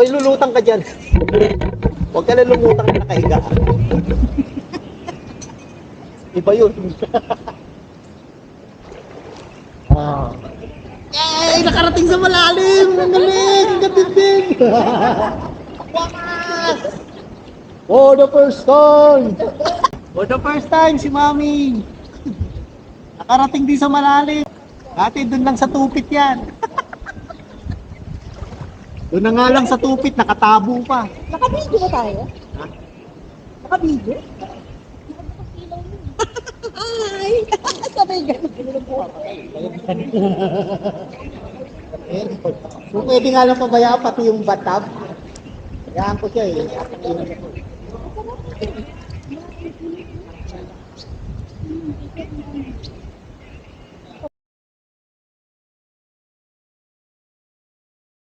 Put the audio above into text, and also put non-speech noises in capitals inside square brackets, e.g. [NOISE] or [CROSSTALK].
O, ilulutang ka dyan. Huwag ka na lumutang na nakahiga. Iba yun. ah. Yay! Nakarating sa malalim! Ang galing! Ang gatindin! Wakas! [LAUGHS] For the first time! For the first time, si Mami! Nakarating din sa malalim. Dati doon lang sa tupit yan. Doon na nga lang sa tupit, nakatabo pa. Nakabidyo ba tayo? Ha? Nakabidyo? Ay! [LAUGHS] Sabay ganun. Kung pwede nga lang pabayaan pati yung batab. Bayaan ko siya eh.